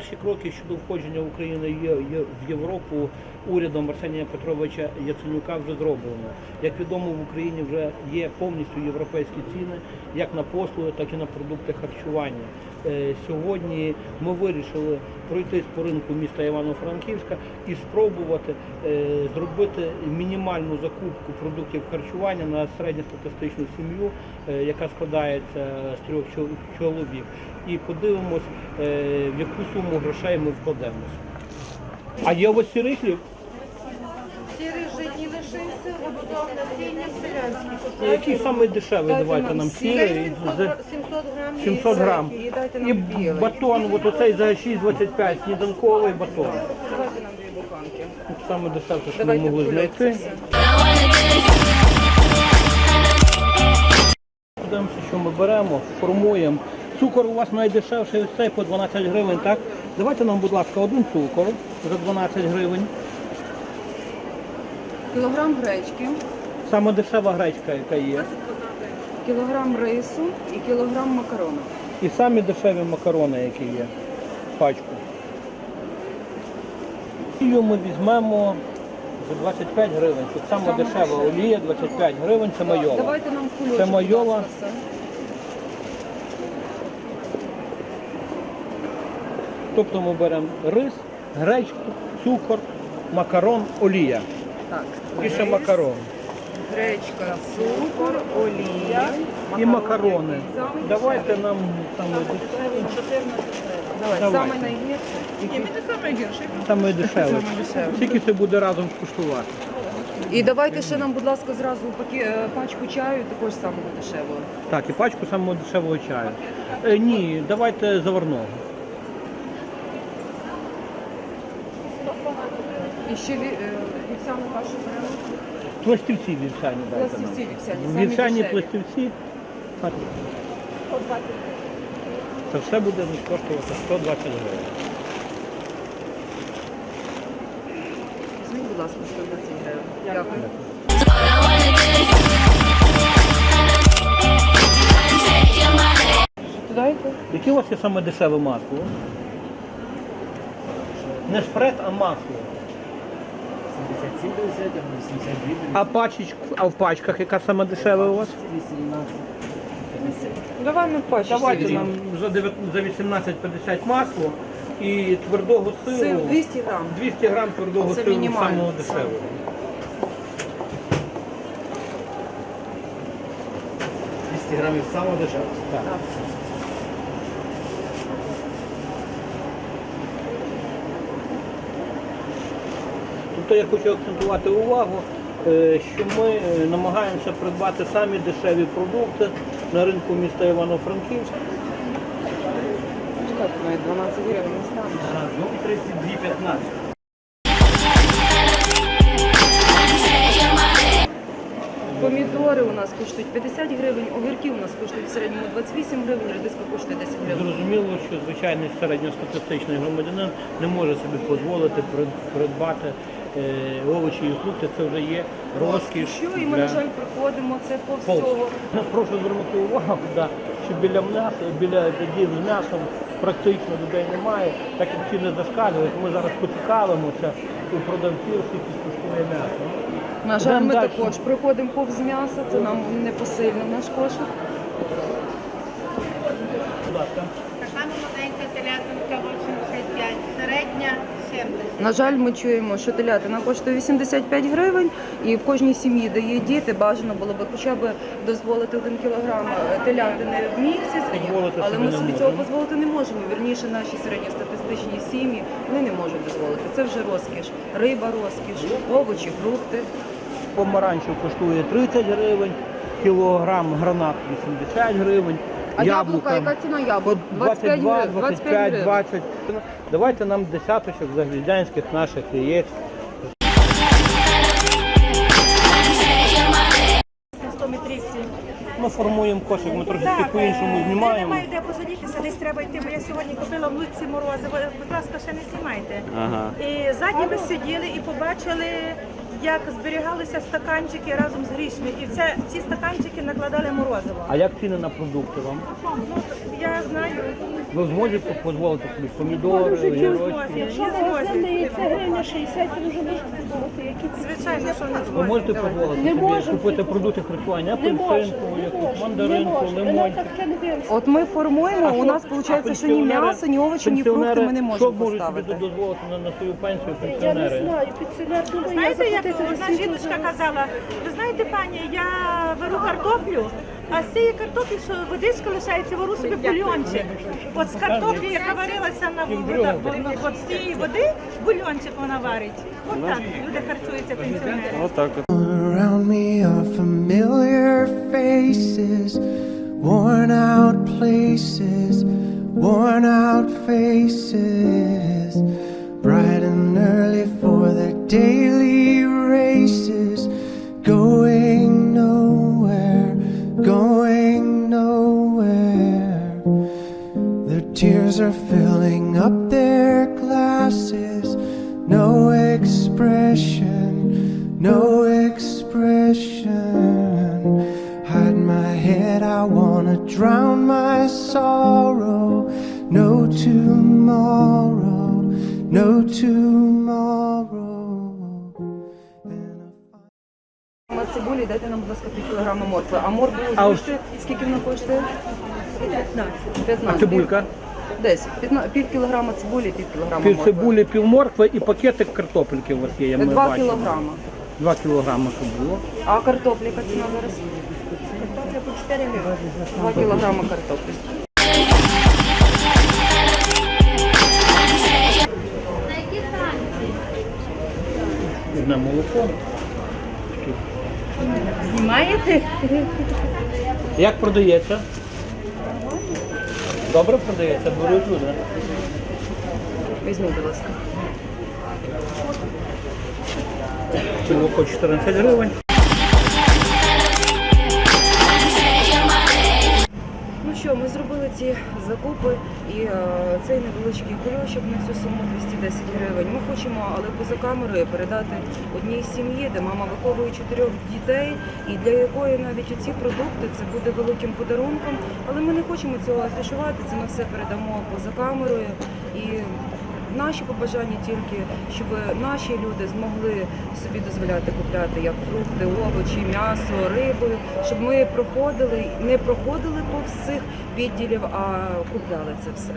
Перші кроки щодо входження України в Європу урядом Арсенія Петровича Яценюка вже зроблено. Як відомо, в Україні вже є повністю європейські ціни як на послуги, так і на продукти харчування. Е, Сьогодні ми вирішили пройтись по ринку міста Івано-Франківська і спробувати е, зробити мінімальну закупку продуктів харчування на середньостатистичну сім'ю, е, яка складається з трьох чол- чоловік. І подивимось, в яку суму грошей ми вкладемося. А є у вас сірий хліб? Сірий житній лишився, забудов насіння селянський. Ну, Який самий дешевий? Давайте нам сірий. 700, За гра- 700 грам. 700 грам. І дайте І нам білий. батон, от оцей за 6,25, сніданковий батон. Давайте нам дві буханки. От Саме дешевше, що ми Давайте могли кульок знайти. все. Подивимося, що ми беремо, формуємо. Цукор у вас найдешевший ось цей по 12 гривень, так? Давайте нам, будь ласка, один цукор за 12 гривень. Кілограм гречки, Саме дешева гречка, яка є. кілограм рису і кілограм макарону. І самі дешеві макарони, які є. Пачку. Олію ми візьмемо за 25 гривень. Тут саме Саме дешева дешева. олія, 25 гривень, це майова. Давайте нам кульочок. Це майова. будь ласка, все. Тобто ми беремо рис, гречку, цукор, макарон, олія. Так. І ще макарон. Гречка, цукор, олія. І макарони. Давайте нам дешеві. Давай, Давайте. Ні, не. Саме дешеве. Саме дешеве. Скільки це буде разом скуштувати? І давайте ще нам, будь ласка, зразу паки- е, пачку чаю, також самого дешевого. Так, і пачку самого дешевого чаю. Е, ні, давайте заварного. І ще ві- е, вівсяну кашу беремо. Пластівці вівсяні дайте нам. Пластівці вівсяні, самі Вівсяні дешеві. пластівці. Це все буде коштувати 120 гривень. Візьміть, будь ласка, 120 гривень. Дякую. Яке у вас є саме дешеве масло? Не спред, а масло. 77 50, а 82 А пачечку, а в пачках яка саме дешеве у вас? 18. Давай ми пачку. Давайте нам за дев'ят- за 18,50 масло і твердого Сир 200 грам. 200 грам твердого Це сиру мінімально. самого дешевого. грамів самого дешевого. Так. Тобто я хочу акцентувати увагу, е, що ми е, намагаємося придбати самі дешеві продукти на ринку міста Івано-Франківськ. 12 гривень не стане. Разом 32,15. Помідори у нас коштують 50 гривень, огірки у нас коштують в середньому 28 гривень, редиска коштує 10 гривень. Зрозуміло, що звичайний середньостатистичний громадянин не може собі дозволити придбати овочі і фрукти. Це вже є розкіш. Що, і ми, на жаль, проходимо це по всього. Прошу звернути увагу, що біля м'яса, біля дідів з м'ясом практично людей немає, так як ціни зашкалюють. Ми зараз поцікавимося у продавців, скільки коштує м'ясо. На жаль, ми також проходимо повз м'яса, це нам не посильно наш кошик. На жаль, ми чуємо, що телятина коштує 85 гривень, і в кожній сім'ї, де є діти, бажано було би хоча б дозволити один кілограм е, телятини в місяць, Дозволити але ми собі цього дозволити не можемо. Вірніше, наші середньостатистичні сім'ї вони не можуть дозволити. Це вже розкіш. Риба розкіш, овочі, фрукти. Помаранчев коштує 30 гривень, кілограм гранат 80 гривень. А яблука, яка ціна яблук? 25 22, гривень. 25, 20. Давайте нам десяточок заглядянських наших яєць. Ми формуємо кошик, ми трошки по-іншому е, знімаємо. Немає де посадитися, десь треба йти, бо я сьогодні купила в Луці морозиво. Будь ласка, ще не знімайте. Ага. І ззаді ми сиділи і побачили як зберігалися стаканчики разом з грішми. І в це, ці стаканчики накладали морозиво. А як ціни на продукти вам? Ну, я знаю, Ви зможете дозволити собі помідори, огірочки? Якщо не Це гривня 60, то вже можна подумати, які це. звичайно, що не Ви можете дозволити Не собі можемо купити продукти харчування, Не можна, апельсинку, не якусь не мандаринку, таке не дивиться. От ми формуємо, А у нас виходить, що ні м'ясо, ні овочі, ні фрукти ми не Що можемо можуть собі поставити. дозволити на, на свою пенсію Я не пенсіонери? знаю, пенсіонер думає, Знаєте, як одна жіночка казала, ви знаєте, пані, я беру картоплю, а з цієї картоплі, що водичка лишається, беру собі бульйончик. От з картоплі, яка варилася на вода, от з цієї води, бульйончик вона варить. От так люди харчуються пенсіонери. Around me are familiar faces, worn out places, worn out faces, are filling up their glasses. No expression, no expression. Hide my head, I wanna drown my sorrow. No tomorrow, no tomorrow. And I Ми Цибулі, дайте нам, будь ласка, пів кілограма моркви. А моркву А ось- знижте, скільки вона коштує? 15. 15. А цибулька? Десь. 15, пів кілограма цибулі, пів кілограма Пів моркви. цибулі, пів моркви і пакетик картопельки у вас є, ми Два бачимо. кілограма. Два кілограми, щоб було. А картопля яка ціна зараз? Картопля по 4 гривні. Два кілограма картоплі. Одне молоко. Знімаєте? Як продається? Добре продається, беруть люди. Візьміть, будь ласка. Хоч 14 гривень. Ці закупи і е, цей невеличкий кульочок на цю суму 210 гривень. Ми хочемо, але поза камерою передати одній сім'ї, де мама виховує чотирьох дітей, і для якої навіть ці продукти це буде великим подарунком. Але ми не хочемо цього афішувати. Це ми все передамо поза камерою. І наші побажання тільки, щоб наші люди змогли собі дозволяти купляти як фрукти, овочі, м'ясо, риби, щоб ми проходили, не проходили повз цих відділів, а купляли це все.